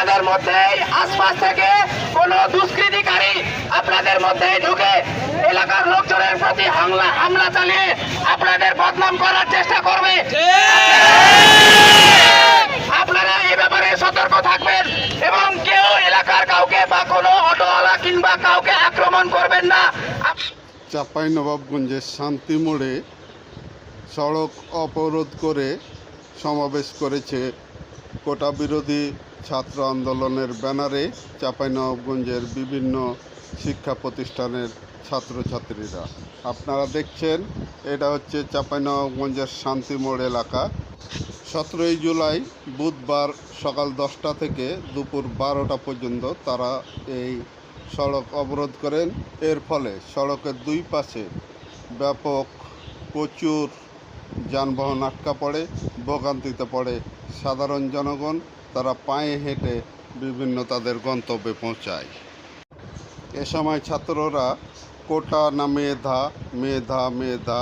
আপনাদের মধ্যে আশপাশ থেকে কোন দুষ্কৃতিকারী আপনাদের মধ্যে ঢুকে এলাকার লোকজনের প্রতি হামলা হামলা চালিয়ে আপনাদের বদনাম করার চেষ্টা করবে। আপনারা এই ব্যাপারে সতর্ক থাকবেন এবং কেউ এলাকার কাউকে বা কোনো অটোওয়ালা কিংবা কাউকে আক্রমণ করবেন না। চাপাই নবাবগঞ্জের শান্তি মোড়ে সড়ক অবরোধ করে সমাবেশ করেছে কোটা বিরোধী ছাত্র আন্দোলনের ব্যানারে চাঁপাইনবাবগঞ্জের বিভিন্ন শিক্ষা প্রতিষ্ঠানের ছাত্রছাত্রীরা। আপনারা দেখছেন, এটা হচ্ছে চাঁপাইনবাবগঞ্জের শান্তি মোড় এলাকা। সতেরোই জুলাই বুধবার সকাল দশটা থেকে দুপুর বারোটা পর্যন্ত তারা এই সড়ক অবরোধ করেন। এর ফলে সড়কের দুই পাশে ব্যাপক প্রচুর যানবাহন আটকা পড়ে, ভোগান্তিতে পড়ে সাধারণ জনগণ। তারা পায়ে হেঁটে বিভিন্ন তাদের গন্তব্যে পৌঁছায়। এ সময় ছাত্ররা কোটা না মেধা মেধা মেধা,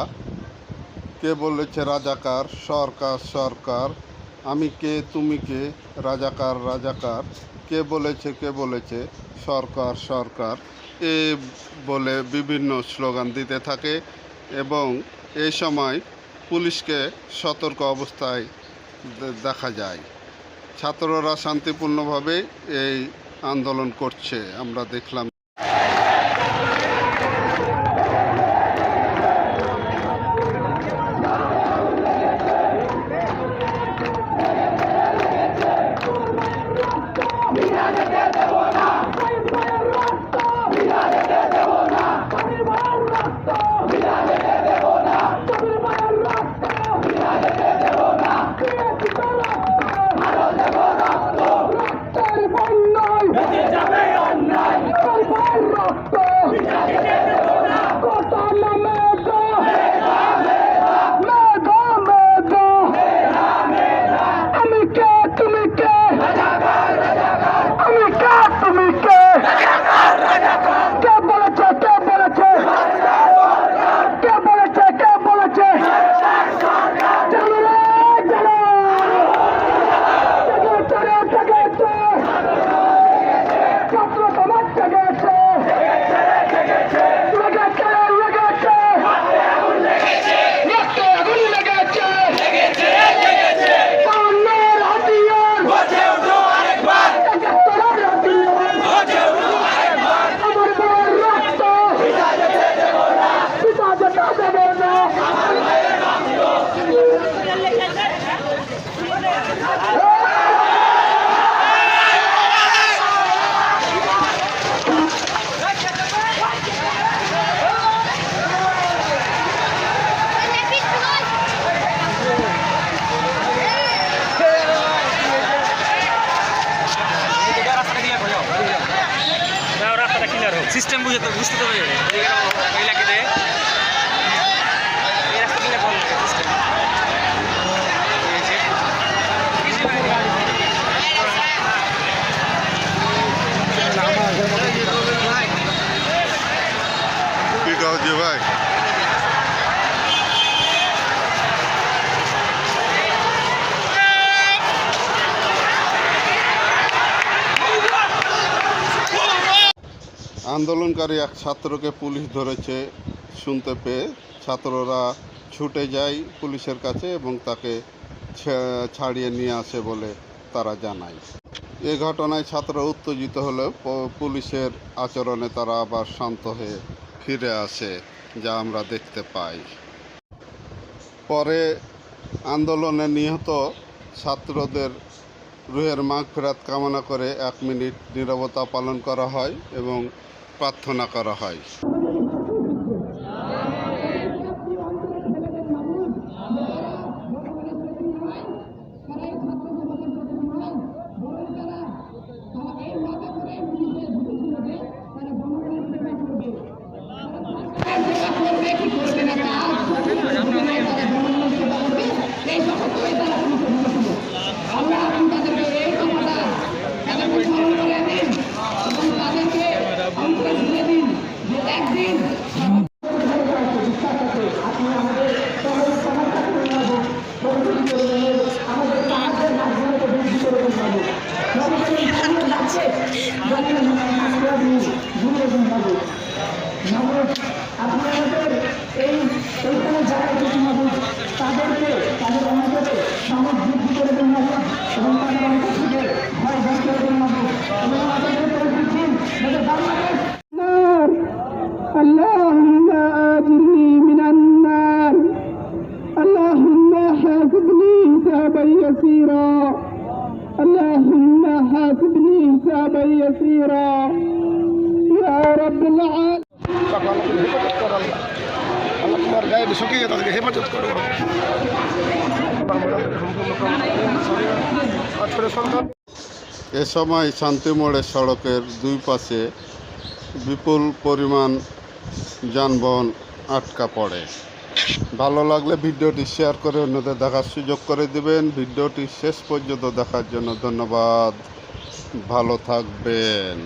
কে বলেছে রাজাকার, সরকার সরকার, আমি কে, তুমি কে, রাজাকার রাজাকার, কে বলেছে কে বলেছে, সরকার সরকার, এ বলে বিভিন্ন স্লোগান দিতে থাকে এবং এই সময় পুলিশকে সতর্ক অবস্থায় দেখা যায়। ছাত্ররা শান্তিপূর্ণভাবে এই আন্দোলন করছে আমরা দেখলাম আমি কে তুমি কে আমি কে তুমি কে কে বলেছে কে বলেছে কে বলেছে কে বলেছে চলো রে চলো জেগে জেগে জেগেছে ছাত্র সমাজ জেগেছে লেগেছে লেগেছে রক্তে আগুন লেগেছে সামনের হাতিয়ার একাত্তরের হাতিয়ার আমার বউয়ের রক্ত পিতা যেতে দেবে না সিস্টেম বুঝে তো বুঝতে তো হবে দে এই রাস্তা দিলে ভালো লাগে সিস্টেম কি কাজ ভাই আন্দোলনকারী এক ছাত্রকে পুলিশ ধরেছে শুনতে পেয়ে ছাত্ররা ছুটে যায় পুলিশের কাছে এবং তাকে ছাড়িয়ে নিয়ে আসে বলে তারা জানায়। এ ঘটনায় ছাত্র উত্তেজিত হলেও পুলিশের আচরণে তারা আবার শান্ত হয়ে ফিরে আসে, যা আমরা দেখতে পাই। পরে আন্দোলনে নিহত ছাত্রদের রুহের মাগফিরাত কামনা করে এক মিনিট নীরবতা পালন করা হয় এবং প্রার্থনা করা হয়। করবেন মাবুদ মাবুদ আপনি আমাদের এই এইখানে যারা এসেছে মাবুদ তাদেরকে তাদের অন্তরে সামর্থ্য বৃদ্ধি করে দেন মাবুদ এবং তাদের অন্তর থেকে ভয় দূর করে দেন মাবুদ এবং আমাদের করে দিচ্ছেন যাতে বাংলাদেশ اللهم آجرني من النار اللهم حاسبني حسابا يسيرا اللهم حاسبني حسابا يسيرا এ সময় শান্তিমোড়ে সড়কের দুই পাশে বিপুল পরিমাণ যানবাহন আটকা পড়ে। ভালো লাগলে ভিডিওটি শেয়ার করে অন্যদের দেখার সুযোগ করে দিবেন। ভিডিওটি শেষ পর্যন্ত দেখার জন্য ধন্যবাদ। ভালো থাকবেন।